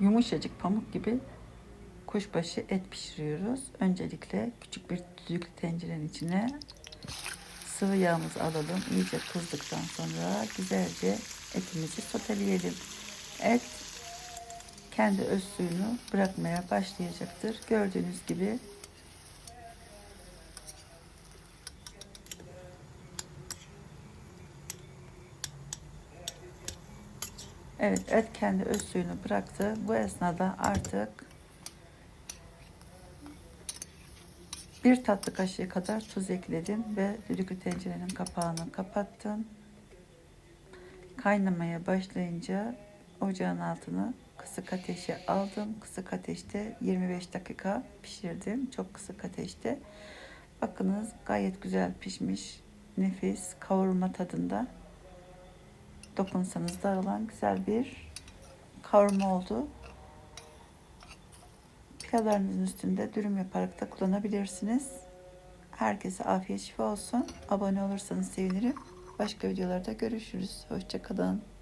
yumuşacık pamuk gibi kuşbaşı et pişiriyoruz. Öncelikle küçük bir düdüklü tencerenin içine sıvı yağımızı alalım. İyice kızdıktan sonra güzelce etimizi soteleyelim. Et kendi öz suyunu bırakmaya başlayacaktır. Gördüğünüz gibi Evet et kendi öz suyunu bıraktı. Bu esnada artık bir tatlı kaşığı kadar tuz ekledim ve düdüklü tencerenin kapağını kapattım. Kaynamaya başlayınca ocağın altını kısık ateşe aldım. Kısık ateşte 25 dakika pişirdim. Çok kısık ateşte. Bakınız gayet güzel pişmiş. Nefis kavurma tadında dokunsanız dağılan güzel bir kavurma oldu. Pilavlarınızın üstünde dürüm yaparak da kullanabilirsiniz. Herkese afiyet şifa olsun. Abone olursanız sevinirim. Başka videolarda görüşürüz. Hoşçakalın.